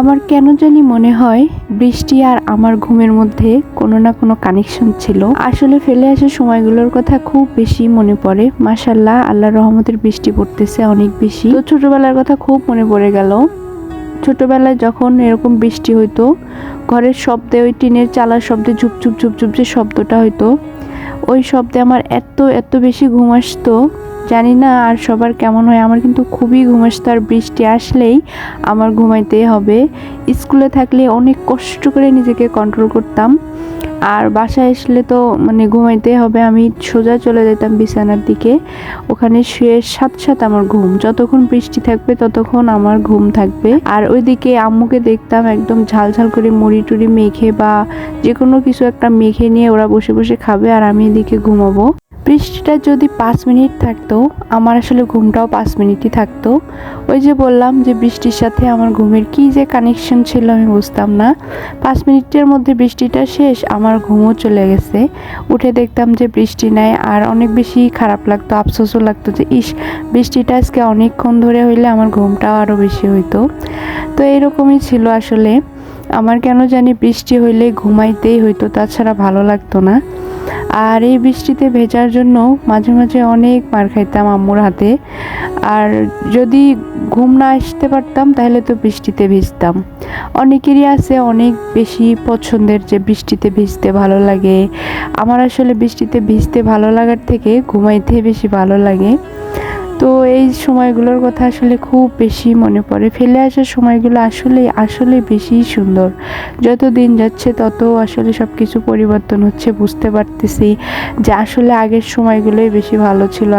আমার কেন জানি মনে হয় বৃষ্টি আর আমার ঘুমের মধ্যে কোনো না কোনো কানেকশন ছিল। আসলে ফেলে আসা সময়গুলোর কথা খুব বেশি মনে পড়ে। মাসাল্লাহ আল্লাহর রহমতের বৃষ্টি পড়তেছে অনেক বেশি। তো ছোটবেলার কথা খুব মনে পড়ে গেল। ছোটবেলায় যখন এরকম বৃষ্টি হইতো, ঘরের শব্দে ওই টিনের চালার শব্দে ঝুপঝুপ ঝুপঝুপ যে শব্দটা হইতো, ওই শব্দে আমার এত এত বেশি ঘুম আসতো জানি না আর সবার কেমন হয়। আমার কিন্তু খুবই ঘুম আসতো আর বৃষ্টি আসলেই আমার ঘুমাইতেই হবে। স্কুলে থাকলে অনেক কষ্ট করে নিজেকে কন্ট্রোল করতাম। আর বাসায় আসলে তো মানে ঘুমাইতে হবে। আমি সোজা চলে যেতাম বিছানার দিকে। ওখানে শুয়ে সাত সাত আমার ঘুম। যতক্ষণ বৃষ্টি থাকবে ততক্ষণ আমার ঘুম থাকবে। আর ওইদিকে আম্মুকে দেখতাম একদম ঝাল ঝাল করে মুড়ি টুড়ি মেখে বা যে কোনো কিছু একটা মেখে নিয়ে ওরা বসে বসে খাবে আর আমি এদিকে ঘুমাবো। বৃষ্টিটা যদি পাঁচ মিনিট থাকতো, আমার আসলে ঘুমটাও পাঁচ মিনিটই থাকতো। ওই যে বললাম যে বৃষ্টির সাথে আমার ঘুমের কি যে কানেকশন ছিল আমি বুঝতাম না। পাঁচ মিনিটের মধ্যে বৃষ্টিটা শেষ, আমার ঘুমও চলে গেছে। উঠে দেখতাম যে বৃষ্টি নাই, আর অনেক বেশি খারাপ লাগতো, আফসোসও লাগতো যে, ইস, বৃষ্টিটা আজকে অনেকক্ষণ ধরে হইলে আমার ঘুমটাও আরও বেশি হইতো। তো এরকমই ছিল আসলে। আমার কেন জানি বৃষ্টি হইলে ঘুমাইতেই হইতো, তাছাড়া ভালো লাগতো না। আর এই বৃষ্টিতে ভেজার জন্য মাঝে মাঝে অনেক মার খাইতাম আম্মুর হাতে। আর যদি ঘুম না আসতে পারতাম, তাহলে তো বৃষ্টিতে ভিজতাম। অনেকেরই আছে অনেক বেশি পছন্দের যে বৃষ্টিতে ভিজতে ভালো লাগে। আমার আসলে বৃষ্টিতে ভিজতে ভালো লাগার থেকে ঘুমাইতে বেশি ভালো লাগে। তো এই সময়গুলোর কথা আসলে খুব বেশি মনে পড়ে। ফেলে আসার সময়গুলো আসলে আসলে বেশি সুন্দর। যত দিন যাচ্ছে তত আসলে সব কিছু পরিবর্তন হচ্ছে, বুঝতে পারতেছি যে আসলে আগের সময়গুলোই বেশি ভালো ছিল।